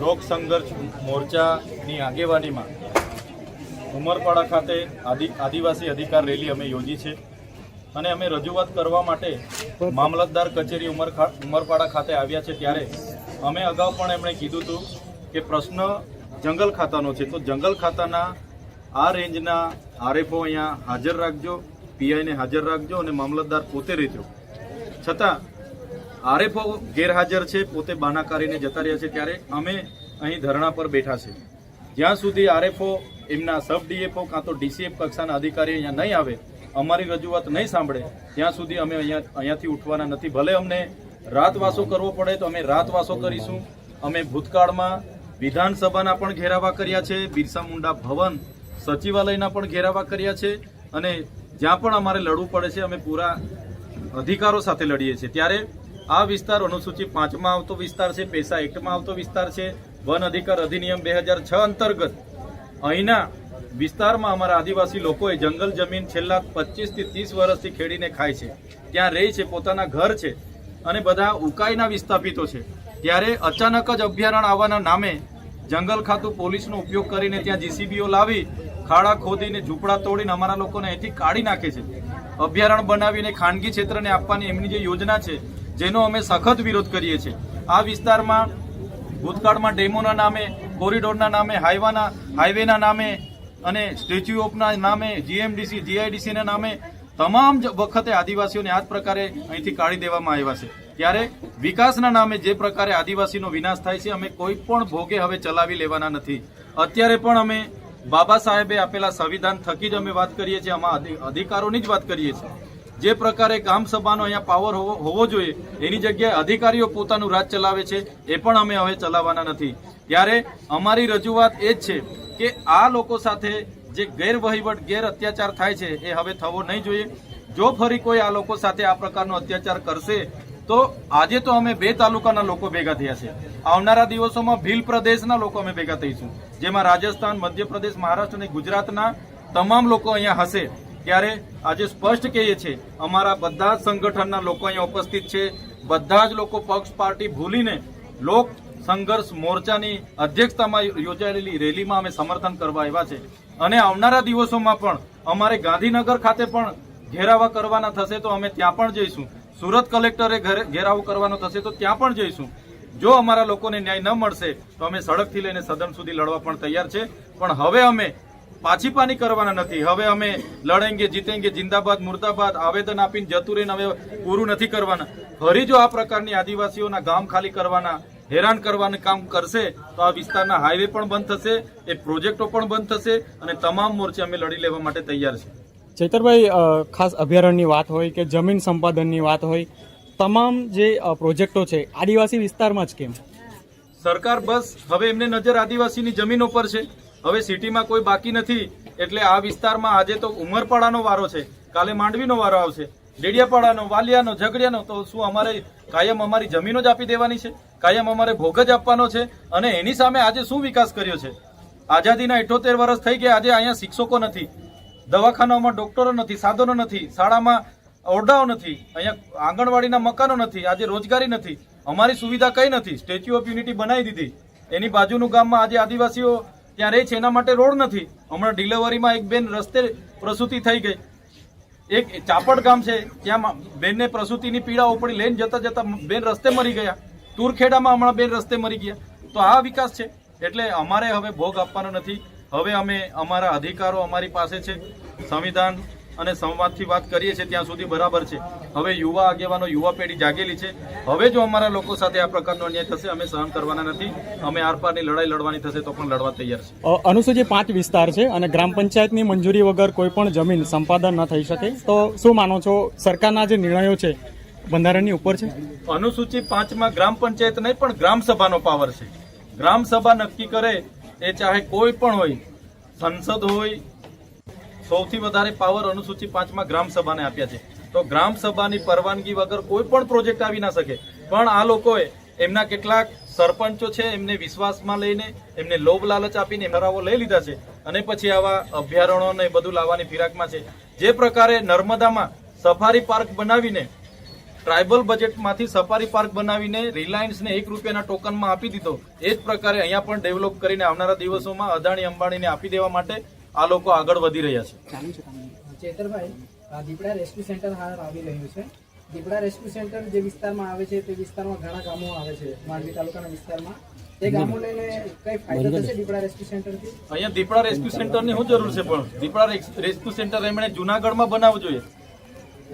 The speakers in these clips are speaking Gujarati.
લોક સંઘર્ષ મોરચાની આગેવાનીમાં ઉમરપાડા ખાતે આદિ, આદિવાસી અધિકાર રેલી અમે યોજી છે અને અમે રજૂઆત કરવા માટે મામલતદાર કચેરી ઉમર ઉમરપાડા ખાતે આવ્યા છે ત્યારે અમે અગાઉ પણ એમણે કીધું હતું કે પ્રશ્ન જંગલ ખાતાનો છે. તો જંગલ ખાતાના આ રેન્જના આરએફઓ અહીંયા હાજર રાખજો, પીઆઈને હાજર રાખજો અને મામલતદાર પોતે રહેજો. છતાં આરએફઓ ગેરહાજર છે, પોતે બાના કરીને જતા રહ્યા છે ત્યારે અમે અહીં ધરણા પર બેઠા છે જ્યાં સુધી આરએફઓ એમના સબ ડીએફઓ કાં તો ડીસીએફ કક્ષાના અધિકારી અહીંયા નહીં આવે, અમારી રજૂઆત નહીં સાંભળે, ત્યાં સુધી અમે અહીંયા, અહીંયાથી ઉઠવાના નથી. ભલે અમને રાતવાસો કરવો પડે તો અમે રાતવાસો કરીશું. અમે ભૂતકાળમાં વિધાનસભાના પણ ઘેરાવા કર્યા છે, બિરસા મુંડા ભવન સચિવાલયના પણ ઘેરાવા કર્યા છે અને જ્યાં પણ અમારે લડવું પડે છે, અમે પૂરા અધિકારો સાથે લડીએ છીએ. ત્યારે આ વિસ્તાર અનુસૂચિ પાંચમાં આવતો વિસ્તાર છે, પૈસા એક્ટમાં આવતો વિસ્તાર છે. વન અધિકાર અધિનિયમ બે હજાર છ અંતર્ગત અહીંના વિસ્તારમાં અમારા આદિવાસી લોકોએ જંગલ જમીન છેલ્લા પચીસથી ત્રીસ વર્ષથી ખેડીને ખાય છે. ત્યાં રહે છે, પોતાના ઘર છે અને બધા ઉકાઈના વિસ્થાપિતો છે. ત્યારે અચાનક જ અભયારણ્ય આવવાના નામે જંગલ ખાતું પોલીસનો ઉપયોગ કરીને ત્યાં જીસીબીઓ લાવી, ખાડા ખોદીને ઝૂંપડા તોડીને અમારા લોકોને અહીંથી કાઢી નાખે છે. અભયારણ્ય બનાવીને ખાનગી ક્ષેત્રને આપવાની એમની જે યોજના છે જેનો અમે સખત વિરોધ કરીએ છીએ. આ વિસ્તારમાં ભૂતકાળમાં ડેમોના નામે, કોરિડોરના નામે, હાઈવાના, હાઈવેના નામે અને સ્ટેચ્યુ ઓફના નામે, જીએમડીસી, જીઆઈડીસીના નામે તમામ વખતે આદિવાસીઓને આ જ પ્રકારે અહીંથી કાઢી દેવામાં આવ્યા છે. ત્યારે વિકાસના નામે જે પ્રકારે આદિવાસીનો વિનાશ થાય છે, અમે કોઈ પણ ભોગે હવે ચલાવી લેવાના નથી. અત્યારે પણ અમે બાબા સાહેબે આપેલા સંવિધાન થકી જ અમે વાત કરીએ છીએ, આમાં અધિ- અધિકારોની જ વાત કરીએ છીએ. જે પ્રકારે ગામ સભાનો અહીંયા પાવર હોવો જોઈએ, એની જગ્યાએ અધિકારીઓ પોતાનું રાજ ચલાવે છે, એ પણ અમે હવે ચલાવવાના નથી. ત્યારે અમારી રજૂઆત એ જ છે કે આ લોકો સાથે જે ગેરવહીવટ ગેર અત્યાચાર થાય છે, એ હવે થવો નહીં જોઈએ. જો ફરી કોઈ આ લોકો સાથે આ પ્રકારનો અત્યાચાર કરશે, તો આજે તો અમે બે તાલુકાના લોકો ભેગા થયા છે. આવનારા દિવસોમાં ભીલ પ્રદેશના લોકો અમે ભેગા થઈશું, જેમાં રાજસ્થાન, મધ્યપ્રદેશ, મહારાષ્ટ્ર અને ગુજરાતના તમામ લોકો અહીંયા હશે. ત્યારે આજે સ્પષ્ટ કહીએ છીએ, અમારા બધા જ સંગઠનના લોકો અહીંયા ઉપસ્થિત છે. બધા જ લોકો પક્ષ પાર્ટી ભૂલીને લોક સંઘર્ષ મોરચાની અધ્યક્ષતામાં યોજાયેલી રેલીમાં અમે સમર્થન કરવા આવ્યા છે. અને આવનારા દિવસોમાં પણ અમારે ગાંધીનગર ખાતે પણ ઘેરાવા કરવાના થશે તો અમે ત્યાં પણ જઈશું. સુરત કલેક્ટરે ઘરે- ઘેરાવો કરવાનો થશે તો ત્યાં પણ જઈશું. જો અમારા લોકોને ન્યાય ન મળશે તો અમે સડકથી લઈને સદન સુધી લડવા પણ તૈયાર છે. પણ હવે અમે પાછી પાની કરવાના નથી. હવે અમે લડેંગે જીતેંગે જિંદાબાદ મુર્દાબાદ આવેદન આપીને જતું રહીને હવે પૂરું નથી કરવાના. ફરી જો આ પ્રકારની આદિવાસીઓના ગામ ખાલી કરવાના હેરાન કરવાનું કામ કરશે તો આ વિસ્તારના હાઈવે પણ બંધ થશે એ પ્રોજેક્ટો પણ બંધ થશે અને તમામ મોરચે અમે લડી લેવા માટે તૈયાર છે. ચૈતરભાઈ ખાસ અભયારણ્યની વાત હોય કે જમીન સંપાદનની વાત હોય તમામ જે પ્રોજેક્ટો છે આદિવાસી વિસ્તારમાં જ કેમ? સરકાર બસ હવે એમને નજર આદિવાસીની જમીનો પર છે. હવે સિટીમાં કોઈ બાકી નથી, એટલે આ વિસ્તારમાં આજે તો ઉમરપાડાનો વારો છે. કાલે માંડવીનો વારો આવશે. ડેડિયાપાડાનો, વાલિયાનો, ઝઘડિયાનો, તો શું અમારે કાયમ અમારી જમીનો જ આપી દેવાની છે? કાયમ અમારે ભોગ જ આપવાનો છે? અને એની સામે આજે શું વિકાસ કર્યો છે? આઝાદીના ઇઠોતેર વર્ષ થઈ ગયા, આજે અહીંયા શિક્ષકો નથી, દવાખાનાઓમાં ડોક્ટરો નથી, સાધનો નથી, શાળામાં ઓરડાઓ નથી, અહીંયા આંગણવાડીના મકાનો નથી, આજે રોજગારી નથી, અમારી સુવિધા કઈ નથી. સ્ટેચ્યુ ઓફ યુનિટી બનાવી દીધી. એની બાજુનું ગામમાં આજે આદિવાસીઓ ત્યાં રહે છે એના માટે રોડ નથી. હમણાં ડિલિવરીમાં એક બેન રસ્તે પ્રસૂતિ થઈ ગઈ. એક ચાપડ ગામ છે, ત્યાં બેનને પ્રસૂતિની પીડા ઉપડી લઈને જતા જતા બેન રસ્તે મરી ગયા. તુરખેડામાં હમણાં બેન રસ્તે મરી ગયા. તો આ વિકાસ છે. એટલે અમારે હવે ભોગ આપવાનો નથી. હવે અમે અમારા અધિકારો અમારી પાસે છે. સંવિધાન અને સંવાદથી વાત કરીએ છીએ ત્યાં સુધી બરાબર છે. હવે યુવા આગેવાનો યુવા પેઢી જાગેલી છે. હવે જો અમારા લોકો સાથે આ પ્રકારનો અન્યાય થશે અમે સહન કરવાના નથી. અમે આરપારની લડાઈ લડવાની થશે તો પણ લડવા તૈયાર છે. અનુસૂચિત પાંચ વિસ્તાર છે અને ગ્રામ પંચાયતની મંજૂરી વગર કોઈ પણ જમીન સંપાદન ન થઈ શકે. તો શું માનો છો સરકારના જે નિર્ણયો છે બંધારણની ઉપર છે? અનુસૂચિ પાંચમાં ગ્રામ પંચાયત નહીં પણ ગ્રામ સભાનો પાવર છે. ગ્રામ સભા નક્કી કરે એ ચાહે કોઈ પણ હોય સંસદ હોય સૌથી વધારે પાવર અનુસૂચિ પાંચમાં ગ્રામ સભાને આપ્યા છે. તો ગ્રામ સભાની પરવાનગી વગર કોઈ પણ પ્રોજેક્ટ આવી ના શકે. પણ આ લોકોએ એમના કેટલાક સરપંચો છે, એમને વિશ્વાસમાં લઈને, એમને લોભ લાલચ આપીને ઠરાવો લઈ લીધા છે. અને પછી આવા અભયારણ્યોને બધું લાવવાની ફિરાકમાં છે. જે પ્રકારે નર્મદામાં સફારી પાર્ક બનાવીને, ટ્રાઇબલ બજેટમાંથી સફારી પાર્ક બનાવીને રિલાયન્સને એક રૂપિયાના ટોકનમાં આપી દીધો, એ જ પ્રકારે અહીંયા પણ ડેવલપ કરીને આવનારા દિવસોમાં અદાણી અંબાણીને આપી દેવા માટે આ લોકો આગળ વધી રહ્યા છે. ચેતરભાઈ દીપડા રેસ્ક્યુ સેન્ટર હાલ આવી રહ્યું છે. દીપડા રેસ્ક્યુ સેન્ટર જે વિસ્તારમાં આવે છે તે વિસ્તારમાં ઘણા ગામો આવે છે માંડવી તાલુકાના વિસ્તારમાં. દીપડા રેસ્ક્યુ અહીંયા દીપડા રેસ્ક્યુ સેન્ટરની શું જરૂર છે પણ? દીપડા રેસ- રેસ્ક્યુ સેન્ટર એમણે જુનાગઢમાં બનાવવું જોઈએ.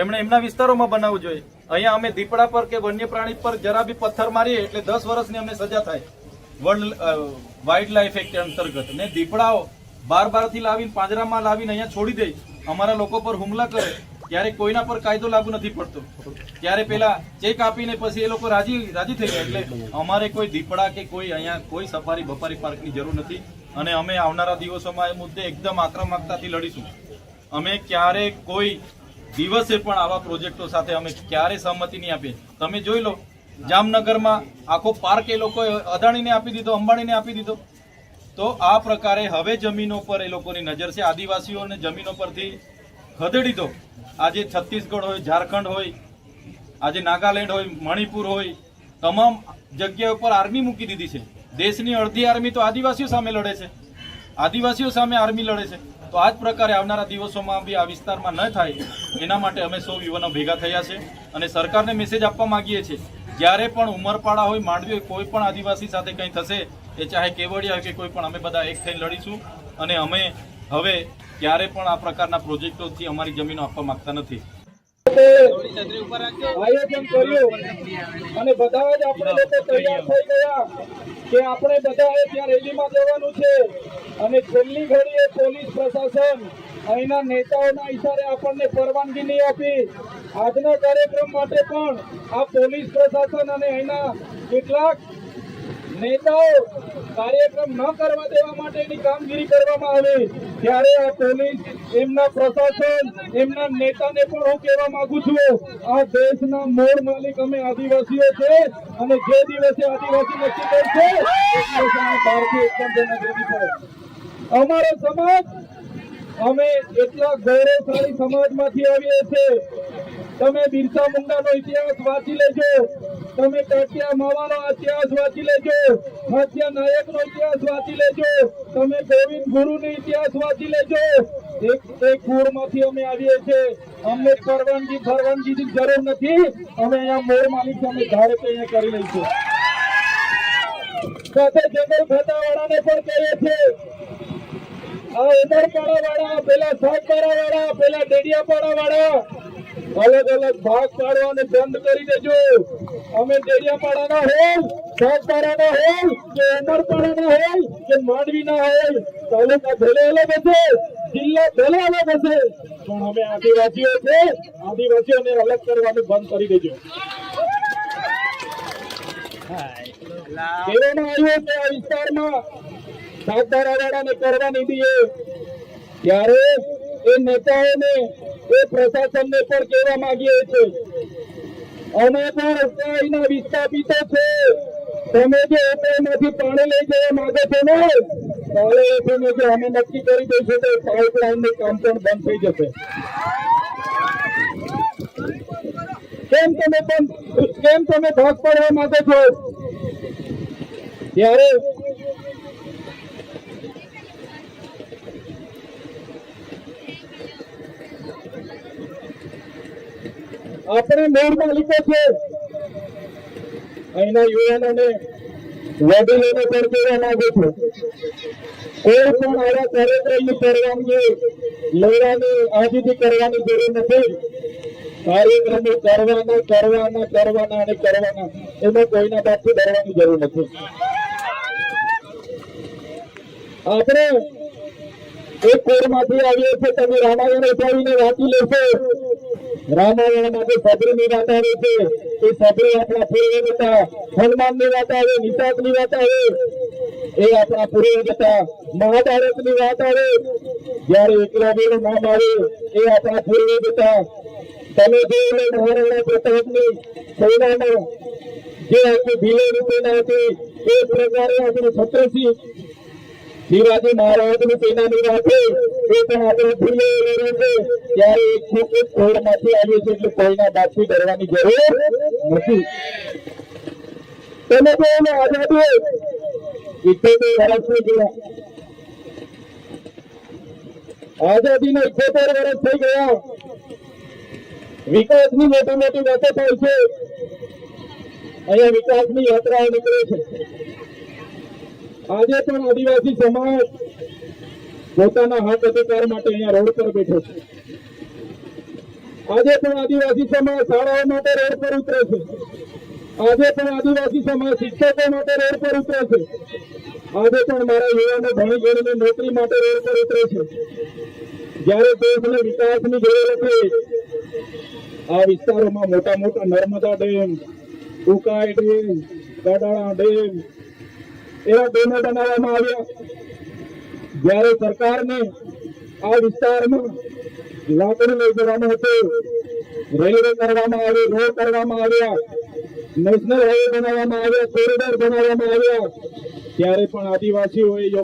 એમણે એમના વિસ્તારોમાં બનાવવું જોઈએ. અહીંયા અમે દીપડા પર કે વન્ય પ્રાણી પર જરા બી પથ્થર મારીએ એટલે દસ વર્ષની અમને સજા થાય. વર્લ્ડ વાઇલ્ડ લાઈફ એક્ટ અંતર્ગત. ને દીપડાઓ બાર બારથી લાવીને પાંજરામાં લાવીને અહીંયા છોડી દે. અમારા લોકો પર હુમલા કરે. ત્યારે કોઈના પર કાયદો લાગુ નથી પડતો. ત્યારે પેલા ચેક આપીને પછી એ લોકો રાજી રાજી થઈ ગયા. એટલે અમારે કોઈ દીપડા કે કોઈ અહીંયા કોઈ સફારી બફારી પાર્કની જરૂર નથી. અને અમે આવનારા દિવસોમાં એ મુદ્દે એકદમ આક્રમકતાથી લડીશું. અમે ક્યારે કોઈ દિવસે પણ આવા પ્રોજેક્ટો સાથે અમે ક્યારે સહમતિ નહીં આપીએ. તમે જોઈ લો, જામનગરમાં આખો પાર્ક એ લોકોએ અદાણીને આપી દીધો, અંબાણીને આપી દીધો. તો આ પ્રકારે હવે જમીનો પર એ લોકોની નજર છે. આદિવાસીઓને જમીનો પરથી ખદેડી દો. આજે છત્તીસગઢ હોય, ઝારખંડ હોય, આજે નાગાલેન્ડ હોય, મણિપુર હોય, તમામ જગ્યા ઉપર આર્મી મૂકી દીધી છે. દેશની અડધી આર્મી તો આદિવાસીઓ સામે લડે છે. આદિવાસીઓ સામે આર્મી લડે છે. તો આ જ પ્રકારે આવનારા દિવસોમાં બી આ વિસ્તારમાં ન થાય, એના માટે અમે સૌ યુવાનો ભેગા થયા છે અને સરકારને મેસેજ આપવા માગીએ છીએ. જ્યારે પણ ઉમરપાડા હોય માંડવી હોય કોઈ પણ આદિવાસી સાથે કંઈ થશે, એ ચાહે કેવડિયા કે કોઈ પણ, અમે બધા એક થઈને લડીશું. અને અમે હવે ક્યારે પણ આ પ્રકારના પ્રોજેક્ટોથી અમારી જમીનો આપવા માંગતા નથી. બધા કે આપણે બધાએ ત્યાં રેલીમાં જવાનું છે. અને છેલ્લી ઘડીએ પોલીસ પ્રશાસન અહીંના નેતાઓના ઈશારે આપણને પરવાનગી નહીં આપી. આજના કાર્યક્રમ માટે પણ આ પોલીસ પ્રશાસન અને અહીંના કેટલાક નેતાઓ કાર્યક્રમ ન કરવા દેવા માટેની કામગીરી કરવામાં આવી, ત્યારે આ પોલીસ એમના પ્રશાસન, એમના નેતાને પણ હું કહેવા માંગુ છું, આ દેશના મૂળ માલિક અમે આદિવાસીઓ છે અને જે દિવસે આદિવાસી નક્કી કરશે બહારથી એકદમ અમારો સમાજ, અમે એટલા ગૌરવશાળી સમાજમાંથી આવીએ છીએ તમે બિરસા મુંડાનો ઇતિહાસ વાંચી લેજો. તમે ટાટિયા માવાનો ઇતિહાસ વાંચી લેજો. હાથિયા નાયકનો ઇતિહાસ વાંચી લેજો. તમે ગોવિંદ ગુરુનો ઇતિહાસ વાંચી લેજો. એક એક કુળમાંથી અમે આવીએ છીએ. અમને પરવાનગી પરવાનગીની જરૂર નથી. અમે અહીંયા મોર માલિક અમે ધારે તે કરી લઈશું. સાથે જંગલ ખાતાવાળાને પણ કહીએ છીએ. આ ઉમરપાડા વાળા પેલા સાગપાડા વાળા પેલા ડેડિયાપાડા વાળા અલગ અલગ ભાગ પાડવાને બંધ કરી દેજો. અમે ડેડિયાપાડાના હોય હોય અલગ હશે, જિલ્લા અમે અલગ કરવાનું બંધ કરી દેજો. કહેવામાં આવ્યું કે વિસ્તારમાં. સાગબારાવાળાને કરવા નહીં દઈએ ત્યારે એ નેતાઓને એ પ્રશાસનને પણ કહેવા માંગીએ છીએ. અમે પણ અહીંના વિસ્થાપિતો છે. તમે જે એમાંથી પાણી લઈ જવા માંગો છો ને કાલે તમે જે અમે નક્કી કરી દઈશું તો પાઇપલાઇનનું કામ પણ બંધ થઈ જશે. કેમ તમે પણ, કેમ તમે ભાગ પાડવા માંગો છો? ત્યારે આપણે મૂળ માલિકો છે. અહીંના યુવાનોને વડીલોને પણ કહેવા માંગુ છું. કોઈ પણ આવા કાર્યક્રમની પરવાનગી લેવાની આજથી કરવાની જરૂર નથી. કાર્યક્રમો કરવાના કરવાના કરવાના અને કરવાના. એમાં કોઈના બાપથી ડરવાની જરૂર નથી. આપણે એક કોરમાંથી આવીએ છીએ, તમે રામાયણ ઉઠાવીને વાંચી લેશો. રામાયણમાંથી સબરીની વાત આવે છે. એ સબરી આપણા પૂર્વજ હતા હનુમાનની વાત આવે આવે. એ આપણા પૂર્વજ હતા મહાભારતની વાત આવે. જ્યારે એકલવ્યનું નામ એ આપણા પૂર્વજ હતા તમે જોયું ને મહારાણા પ્રતાપની સેનામાં જે આખી ભીલે સેના હતી, એ પ્રકારે આપણે છત્રસિંહ શિવાજી મહારાજની સેનાની છે એ પણ આપણે આઝાદી ઇઠ્યોતેર વર્ષની વર્ષ થઈ ગયા વિકાસની મોટી મોટી વાતો થાય છે અહીંયા વિકાસની યાત્રાઓ નીકળે છે આજે પણ આદિવાસી સમાજ પોતાના હક અધિકાર માટે અહીંયા રોડ પર બેઠો છે. આજે પણ આદિવાસી સમાજ શાળાઓ માટે રોડ પર ઉતરે છે. આજે પણ આદિવાસી સમાજ શિક્ષકો માટે રોડ પર ઉતરે છે. આજે પણ મારા યુવાનો ભણી ગણીને નોકરી માટે રોડ પર ઉતરે છે. જ્યારે દેશને વિકાસની જરૂર હતી, આ વિસ્તારોમાં મોટા મોટા Narmada dam, Ukai dam Kadana dam, એવા ડેમો બનાવવામાં આવ્યા. જ્યારે સરકારને આ વિસ્તારમાં લાકડું લઈ જવાનું હતું, રેલવે કરવામાં આવી રોડ કરવામાં આવ્યા, નેશનલ હાઈવે બનાવવામાં આવ્યા, કોરિડોર બનાવવામાં આવ્યા, ત્યારે પણ આદિવાસીઓએ